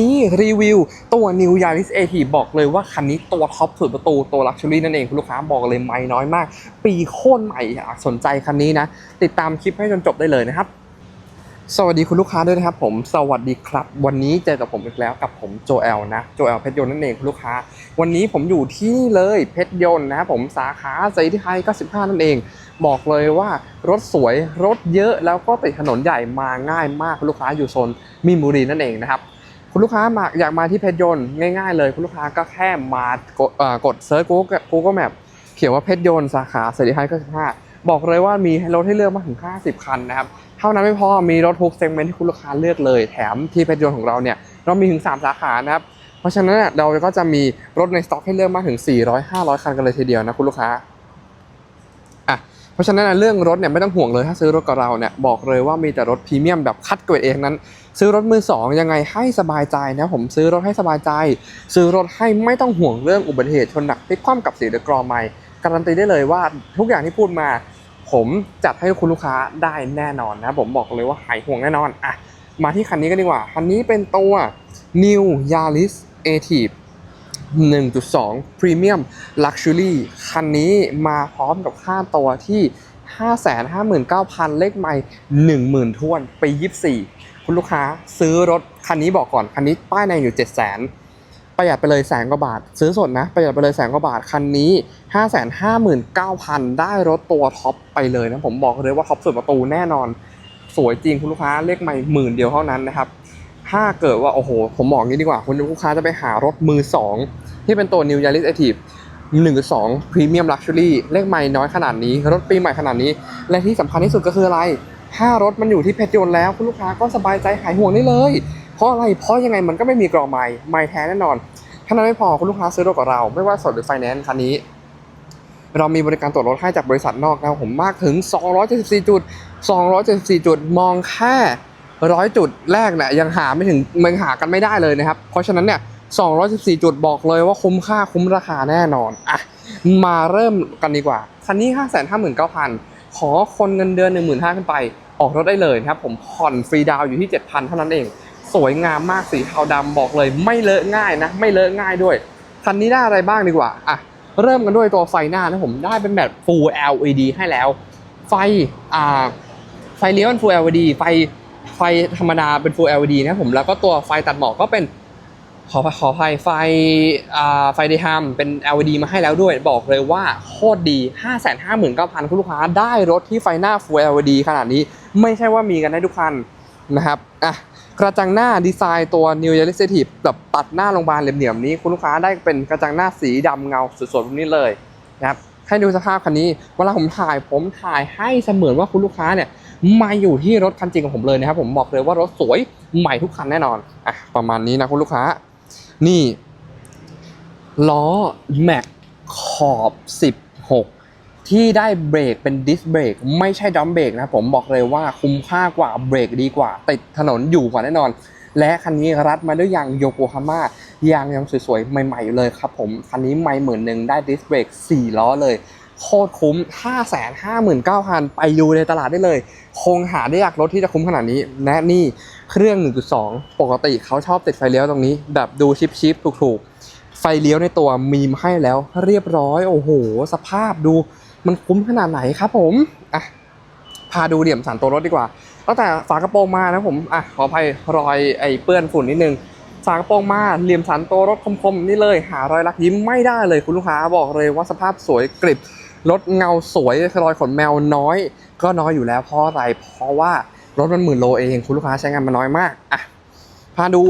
นี้รีวิวตัว New Yaris a t บอกเลยว่าคันนี้ตัวท็อปสุดประตูตัว Luxury นั่นเองคุณลูกค้าบอกเลยไม่น้อยมาก ปีโคตรใหม่อยากสนใจคันนี้นะ ติดตามคลิปให้จนจบได้เลยนะครับสวัสดีคุณลูกค้าด้วยนะครับผมสวัสดีครับ วันนี้เจอกับผมอีกแล้วกับผมโจเอลนะโจเอลเพชรยนต์นั่นเองคุณลูกค้า วันนี้ผมอยู่ที่นี่เลยเพชรยนต์นะครับผมสาขาใจที่ไทย95 นั่นเอง บอกเลยว่ารถสวยรถเยอะแล้วก็ติดถนนใหญ่มาง่ายมากคุณลูกค้าอยู่โซนมีนบุรีนั่นเองนะครับ คุณลูกค้ามาอยากมาที่เพชรยนต์ง่าย ๆ เลยคุณลูกค้าก็แค่มากดเซิร์ช Google Google Map เขียนว่าเพชรยนต์สาขาเสรีไทย95บอกเลยว่ามีรถให้เลือกมากถึง 50 คันนะครับเท่านั้นไม่พอมีรถทุกเซกเมนต์ที่คุณลูกค้าเลือกเลย แถมที่เพชรยนต์ของเราเนี่ยเรามีถึง 3 สาขานะครับเพราะฉะนั้นเราก็จะมีรถในสต็อกให้เลือกมากถึง 400-500 คันกันเลยทีเดียวนะคุณลูกค้าอะเพราะฉะนั้นเรื่องรถเนี่ยไม่ต้องห่วงเลยถ้าซื้อรถกับเราเนี่ยบอกเลยว่ามีแต่รถพรีเมียมแบบคัดเกรดเองนั้น ซื้อรถมือสองยังไงให้สบายใจนะผมซื้อรถให้สบายใจ ซื้อรถให้ไม่ต้องห่วงเรื่องอุบัติเหตุชนหนักพลิกคว่ำกับเสียหรือกรอไม่การันตีได้เลยว่าทุกอย่างที่พูดมา ผมจัดให้คุณลูกค้าได้แน่นอนนะผมบอกเลยว่าหายห่วงแน่นอนอะมาที่คันนี้กันดีกว่า คันนี้เป็นตัว New Yaris a t i v 1.2 Premium Luxury คันนี้มาพร้อมกับค่าตัวที่ 559,000 เลขไม่ 10,000ท้วนไป24 คุณลูกค้าซื้อรถคันนี้บอกก่อนคันนี้ป้ายในอยู่700,000ประหยัดไปเลยแสนกว่าบาท ซื้อสดนะ ประหยัดไปเลยแสนกว่าบาทคันนี้559,000 ได้รถตัวท็อปไปเลยนะผมบอกเลยว่าท็อปสุดประตูแน่นอน สวยจริงคุณลูกค้าเลขไม่หมื่นเดียวเท่านั้นนะครับถ้าเกิดว่า โอ้โห ผมบอกงี้ดีกว่า คุณลูกค้าจะไปหารถมือ 2 ที่เป็นตัว New Yaris Active 1.2 Premium Luxury เลขไม่น้อยขนาดนี้ รถปีใหม่ขนาดนี้ และที่สำคัญที่สุดก็คืออะไร ถ้ารถมันอยู่ที่เพชรยนต์แล้วคุณลูกค้าก็สบายใจหายห่วงได้เลย เพราะอะไร เพราะยังไงมันก็ไม่มีกรอไม้ไม้แท้แน่นอนถ้านั้นไม่พอคุณลูกค้าซื้อรถกับเรา ไม่ว่าสดหรือไฟแนนซ์คันนี้ เรามีบริการตรวจรถให้จากบริษัทนอกนะครับผมมากถึง 274 จุด 274 จุดมองแค่ร้อยจุดแรกเนี่ยยังหาไม่ถึงมันหากันไม่ได้เลยนะครับ เพราะฉะนั้นเนี่ย214 จุดบอกเลยว่าคุ้มค่าคุ้มราคาแน่นอนอะมาเริ่มกันดีกว่าคันนี้ 559,000ขอคนเงินเดือน 15,000ขึ้นไป ออกรถได้เลยนะครับผมผ่อนฟรีดาวอยู่ที่ 7,000 เท่านั้นเอง สวยงามมากสีเทาดำบอกเลย ไม่เลอะง่ายนะ ไม่เลอะง่ายด้วย คันนี้ได้อะไรบ้างดีกว่าอะเริ่มกันด้วยตัวไฟหน้านะผมได้เป็นแบบ Full LED ให้แล้ว ไฟอ่าไฟเลี้ยวเป็น Full LED ไฟไฟธรรมดาเป็น Full LED นะผมแล้วก็ตัวไฟตัดหมอกก็เป็นขอขออภัยไฟอ่าไฟเดย์ฮัมเป็น LED มาให้แล้วด้วย บอกเลยว่าโคตรดี 559,000 คุณลูกค้าได้รถที่ไฟหน้า Full LED ขนาดนี้ ไม่ใช่ว่ามีกันได้ทุกคันนะครับอะกระจังหน้าดีไซน์ตัว New Yaris t i v แบบตัดหน้าโรงพยาบาลเหลี่ยมๆนี้ คุณลูกค้าได้เป็นกระจังหน้าสีดำเงาสดๆแบบนี้เลยนะครับให้ดูสภาพคันนี้เวลาผมถ่ายผมถ่ายให้เสมือนว่าคุณลูกค้าเนี่ยมาอยู่ที่รถคันจริงของผมเลยนะครับผมบอกเลยว่ารถสวยใหม่ทุกคันแน่นอนอะประมาณนี้นะคุณลูกค้า นี่ล้อแม็กขอบ 16 ที่ได้เบรกเป็นดิสเบรกไม่ใช่ดัมเบรกนะผมบอกเลยว่าคุ้มค่ากว่าเบรกดีกว่า ติดถนนอยู่กว่าแน่นอน และคันนี้รัดมาด้วยยางโยโกฮาม่ายางยังสวยๆ ใหม่ๆอยู่เลยครับผม คันนี้ไม่หมื่นหนึ่งได้ดิสเบรก4 ล้อเลย โคตรคุ้ม 559,000 ไปดูในตลาดได้เลย คงหาได้ยากรถที่จะคุ้มขนาดนี้ และนี่เครื่อง 1.2 ปกติเขาชอบติดไฟเลี้ยวตรงนี้ แบบดูชิปชิปๆถูกๆ ไฟเลี้ยวในตัวมีมาให้แล้ว เรียบร้อย โอ้โห สภาพดู มันคุ้มขนาดไหนครับผมอะพาดูเหลี่ยมสันตัวรถดีกว่า ตั้งแต่ฝากระโปรงมานะผมอะขออภัยรอยไอ้เปื้อนฝุ่นนิดนึงฝากระโปรงมาเหลี่ยมสันตัวรถคมๆนี่เลย หารอยรักยิ้มไม่ได้เลยคุณลูกค้าบอกเลยว่าสภาพสวยกริบรถเงาสวยรอยขนแมวน้อย ก็น้อยอยู่แล้วเพราะอะไรเพราะว่ารถมันหมื่นโลเองคุณลูกค้าใช้งานมันน้อยมากอะพาดู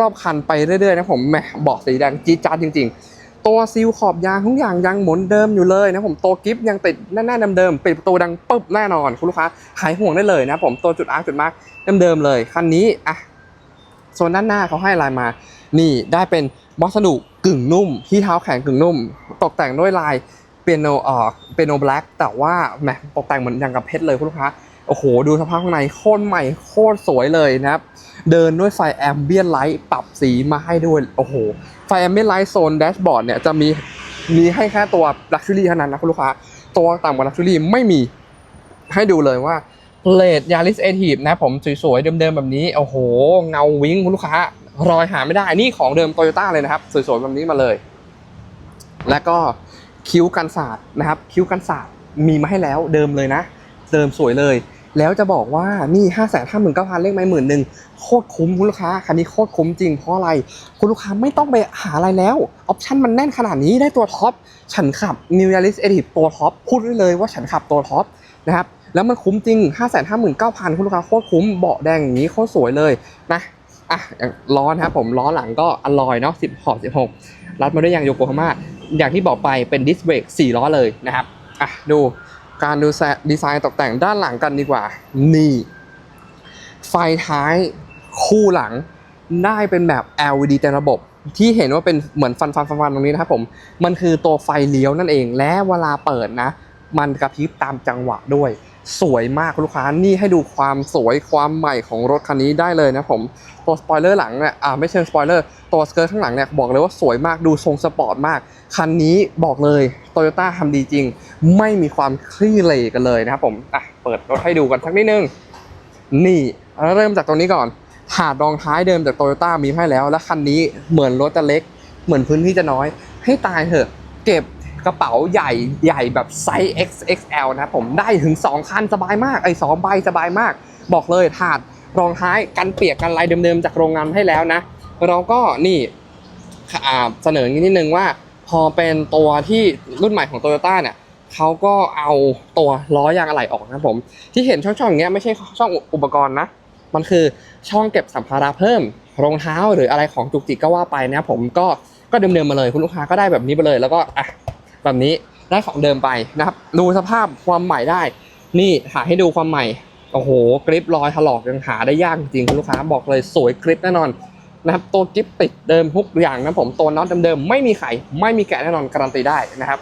รอบๆคันไปเรื่อยๆนะผมแหมเบอกสีแดงจี๊ดจ๊าดจริง ๆ ตัวซีลขอบยางทุกอย่างยังหมุนเดิมอยู่เลยนะผมตัวกิฟยังติดแน่นๆเดิมๆปิดประตูดังปึ๊บแน่นอนคุณลูกค้าหายห่วงได้เลยนะผมตัวจุดอาร์จุดมาร์กเดิมๆเลยคันนี้อะโซนด้านหน้าเขาให้ลายมา นี่ได้เป็นวัสดุกึ่งนุ่ม ที่เท้าแข็งกึ่งนุ่ม ตกแต่งด้วยลายเปียโนเอ่อเปียโนแบล็กแต่ว่าแหมตกแต่งเหมือนอย่างกับเพชรเลยคุณลูกค้า โอ้โห ดูสภาพข้างในโคตรใหม่โคตรสวยเลยนะครับ เดินด้วยไฟแอมเบียนไลท์ปรับสีมาให้ด้วย โอ้โห ไฟแอมเบียนไลท์โซนแดชบอร์ดเนี่ยจะมีมีให้แค่ตัวลักชัวรี่เท่านั้นนะคุณลูกค้า ตัวต่ำกว่าลักชัวรี่ไม่มีให้ดูเลยว่าเลดยาริสเอทีฟนะผมสวยๆ เดิมๆ แบบนี้ โอ้โห เงาวิ้งคุณลูกค้ารอยหาไม่ได้นี่ของเดิมโตโยต้าเลยนะครับ สวยๆ แบบนี้มาเลย แล้วก็คิ้วกันศาสตร์นะครับ คิ้วกันศาสตร์มีมาให้แล้วเดิมเลยนะ เดิมสวยเลย แล้วจะบอกว่านี่5 5 9 0 0 0เลขไม้หมื่นหนึ่งโคตรคุ้มคุณลูกค้าคันนี้โคตรคุ้มจริงเพราะอะไร คุณลูกค้าไม่ต้องไปหาอะไรแล้วออปชั่นมันแน่นขนาดนี้ได้ตัวท็อปฉันขับ New Yaris e d i t ตัวท็อปพูดได้เลยว่าฉันขับตัวท็อปนะครับแล้วมันคุ้มจริง 5 5 9 0 0 0 คุณลูกค้าโคตรคุ้มเบาะแดงอย่างนี้โคตรสวยเลยนะอะอย่างล้อนะครับผมล้อหลังก็อลลอยเนาะ10ขอบ16 รัดมาด้วยยางโยโกฮาม่าอย่างที่บอกไปเป็นดิสเบรก4ล้อเลยนะครับอะดู การดูแดีไซน์ตกแต่งด้านหลังกันดีกว่า นี่ ไฟท้ายคู่หลังได้เป็นแบบ LED เต็มระบบ ที่เห็นว่าเป็นเหมือนฟันฟันฟันฟันตรงนี้นะครับผม มันคือตัวไฟเลี้ยวนั่นเอง และเวลาเปิดนะ มันกระพริบตามจังหวะด้วย สวยมากลูกค้านี่ให้ดูความสวยความใหม่ของรถคันนี้ได้เลยนะผมตัวสปอยเลอร์หลังเนี่ยอ่าไม่เชิงสปอยเลอร์ตัวสเกิร์ตข้างหลังเนี่ยบอกเลยว่าสวยมากดูทรงสปอร์ตมาก คันนี้บอกเลยโตโยต้าทำดีจริง ไม่มีความคลี่เหร่กันเลยนะครับผมอะเปิดรถให้ดูกันสักนิดนึง นี่เริ่มจากตรงนี้ก่อนถาดรองท้ายเดิมจากโตโยต้ามีให้แล้ว และคันนี้เหมือนรถจะเล็ก เหมือนพื้นที่จะน้อย ให้ตายเถอะ เก็บ กระเป๋าใหญ่ใหญ่แบบไซส์ XXL นะผมได้ถึง 2 คันสบายมากไอ้สองใบสบายมาก บอกเลยถาดรองท้ายกันเปียกกันลายเดิมๆจากโรงงานให้แล้วนะ เราก็นี่เสนออย่างนี้นิดนึงว่า พอเป็นตัวที่รุ่นใหม่ของโตโยต้าเนี่ยเขาก็เอาตัวล้อยางอะไหล่ออกนะผม ที่เห็นช่องๆอย่างเงี้ยไม่ใช่ช่องอุปกรณ์นะ มันคือช่องเก็บสัมภาระเพิ่มรองเท้าหรืออะไรของจุกจิกก็ว่าไปนะผมก็ก็เดิมๆมาเลยคุณลูกค้าก็ได้แบบนี้ไปเลยแล้วก็อะ แบบนี้ได้ของเดิมไปนะครับ ดูสภาพความใหม่ได้ นี่หาให้ดูความใหม่โอ้โหกริปรอยถลอกยังหาได้ยากจริงคุณลูกค้าบอกเลยสวยกริปแน่นอนนะครับตัวกริปติดเดิมทุกอย่างนะผมตัวน็อตเดิมๆไม่มีไขไม่มีแกะแน่นอนการันตีได้นะครับ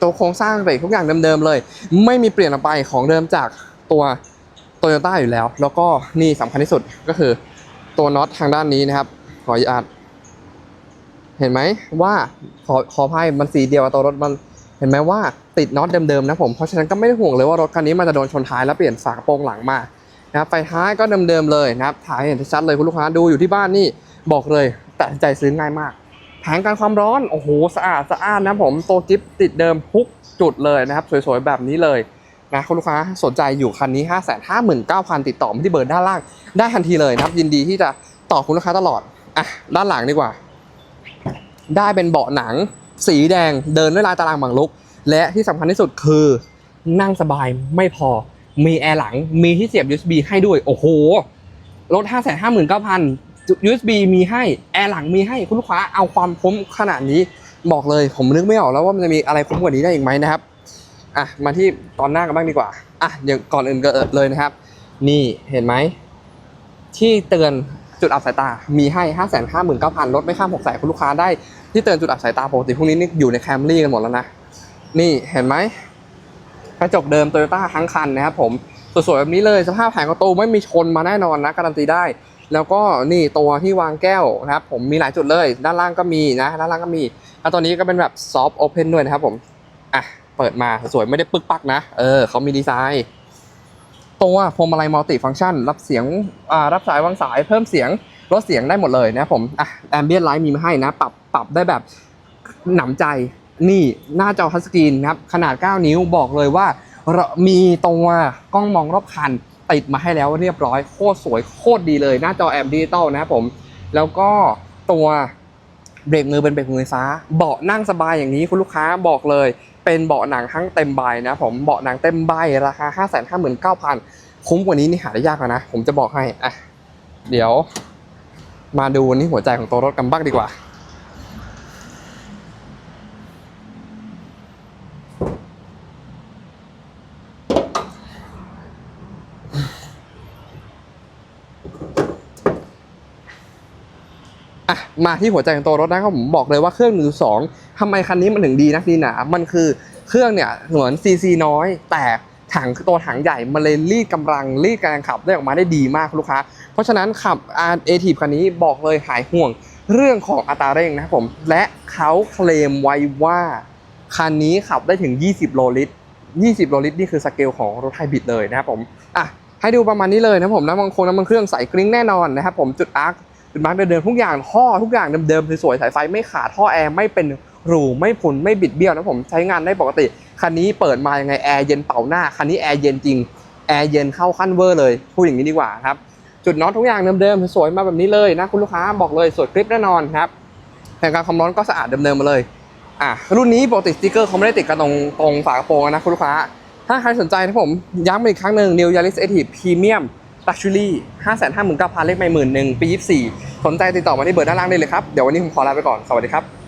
ตัวโครงสร้างเบรกทุกอย่างเดิมๆเลย ไม่มีเปลี่ยนออกไปของเดิมจากตัวโตโยต้าอยู่แล้ว แล้วก็นี่สำคัญที่สุดก็คือตัวน็อตทางด้านนี้นะครับขออนุญาต เห็นไหมว่าขอขอภัยมันสีเดียวกับตัวรถมันเห็นไหมว่าติดน็อตเดิมๆนะผมเพราะฉะนั้นก็ไม่ได้ห่วงเลยว่ารถคันนี้มันจะโดนชนท้ายแล้วเปลี่ยนฝากระโปรงหลังมานะครับไฟท้ายก็เดิมๆเลยนะครับถ่ายเห็นชัดเลยคุณลูกค้าดูอยู่ที่บ้านนี่บอกเลยตัดใจซื้อง่ายมากแผงกันความร้อนโอ้โหสะอาดสะอานนะผมตัวกิฟติดเดิมทุกจุดเลยนะครับ สวยๆแบบนี้เลยนะคุณลูกค้าสนใจอยู่คันนี้ 5 5 9 0 0 0 ติดต่อมาที่เบอร์ด้านล่างได้ทันทีเลยนะครับ ยินดีที่จะต่อคุณลูกค้าตลอดอะด้านหลังดีกว่า ได้เป็นเบาะหนัง สีแดงเดินด้วยลายตารางบางลุก และที่สำคัญที่สุดคือนั่งสบายไม่พอ มีแอร์หลังมีที่เสียบ USB ให้ด้วย โอ้โหรถ 5 5 9 0 0 0 USB มีให้แอร์หลังมีให้คุณลูกค้าเอาความคุ้มขนาดนี้บอกเลยผมนึกไม่ออกแล้วว่ามันจะมีอะไรคุ้มกว่านี้ได้อีกไหมนะครับอะมาที่ตอนหน้ากันบ้างดีกว่าอะอย่างก่อนอื่นก็เลยนะครับ นี่เห็นไหมที่เตือนจุดอับสายตา มีให้ 5 5 9 0 0 0รถไม่ข้าม6แสนคุณลูกค้าได้ ที่เตือนจุดอับสายตาปกติพวกนี้นี่อยู่ในแคมรี่กันหมดแล้วนะ นี่เห็นไหมกระจกเดิมโตโยต้าทั้งคันนะครับผมสวยๆแบบนี้เลยสภาพแผงประตูไม่มีชนมาแน่นอนนะการันตีได้ แล้วก็นี่ตัวที่วางแก้วนะครับผมมีหลายจุดเลย ด้านล่างก็มีนะ ด้านล่างก็มี แล้วตัวนี้ก็เป็นแบบซอฟต์โอเพนด้วยนะครับผมอะเปิดมาสวยไม่ได้ปึกปักนะ เออเขามีดีไซน์ตัวพวงมาลัยมัลติฟังก์ชัน รับเสียงอ่ารับสายวางสายเพิ่มเสียงลดเสียงได้หมดเลยนะครับผมอะแอมเบียนไลท์มีมาให้นะ ปรับ ปรับได้แบบหนำใจนี่หน้าจอทัชสกรีนนะครับขนาด 9 นิ้วบอกเลยว่า มีตัวกล้องมองรอบคัน ติดมาให้แล้วเรียบร้อยโคตรสวยโคตรดีเลย หน้าจอแอมดิจิตอลนะครับผม แล้วก็ตัวเบรกมือเป็นเบรกมือไฟฟ้า เบาะนั่งสบายอย่างนี้คุณลูกค้าบอกเลย เป็นเบาะหนังทั้งเต็มใบนะผมเบาะหนังเต็มใบราคา 5 5 9 0 0 0 คุ้มกว่านี้นี่หาได้ยากแล้วนะ ผมจะบอกให้อะเดี๋ยว มาดูนี่หัวใจของตัวรถกันบ้างดีกว่า มาที่หัวใจของตัวรถนะครับผมบอกเลยว่าเครื่อง1.2ทำไมคันนี้มันถึงดีนักดีหนา มันคือเครื่องเนี่ยเหมือนซีซีน้อย แต่ถังตัวถังใหญ่มันเลยรีดกำลังรีดการขับได้ออกมาได้ดีมากลูกค้า เพราะฉะนั้นขับ r a t คันนี้บอกเลยหายห่วงเรื่องของอัตราเร่งนะครับผม และเขาเคลมไว้ว่าคันนี้ขับได้ถึง 20 โลลิตร 20 โลลิตรนี่คือสเกลของรถไฮบริดเลยนะครับผม อะ ให้ดูประมาณนี้เลยนะครับผมน้ำมันโคงน้ำมันเครื่องใสกริ้งแน่นอนนะครับผมจุดอาร์ค จุดมาร์กเดิมๆทุกอย่างท่อทุกอย่างเดิมๆสวยๆสายไฟไม่ขาดท่อแอร์ไม่เป็นรูไม่พุนไม่บิดเบี้ยวนะผมใช้งานได้ปกติ คันนี้เปิดมายังไงแอร์เย็นเป่าหน้า คันนี้แอร์เย็นจริงแอร์เย็นเข้าขั้นเวอร์เลยพูดอย่างนี้ดีกว่าครับจุดน็อตทุกอย่างเดิมๆสวยๆมาแบบนี้เลยนะคุณลูกค้าบอกเลยสวยกริปแน่นอนครับแต่การความร้อนก็สะอาดเดิมๆมาเลยอะรุ่นนี้ปกติสติกเกอร์เขาไม่ได้ติดกันตรงตรงฝากระโปรงนะคุณลูกค้าถ้าใครสนใจนะผมย้ำอีกครั้งหนึ่ง New Yaris a t i v e Premium Luxury 559,000เลขไม่หมื่นหนึ่งปี 24 สนใจติดต่อมาที่เบอร์ด้านล่างได้เลยครับ เดี๋ยววันนี้ผมขอลาไปก่อน สวัสดีครับ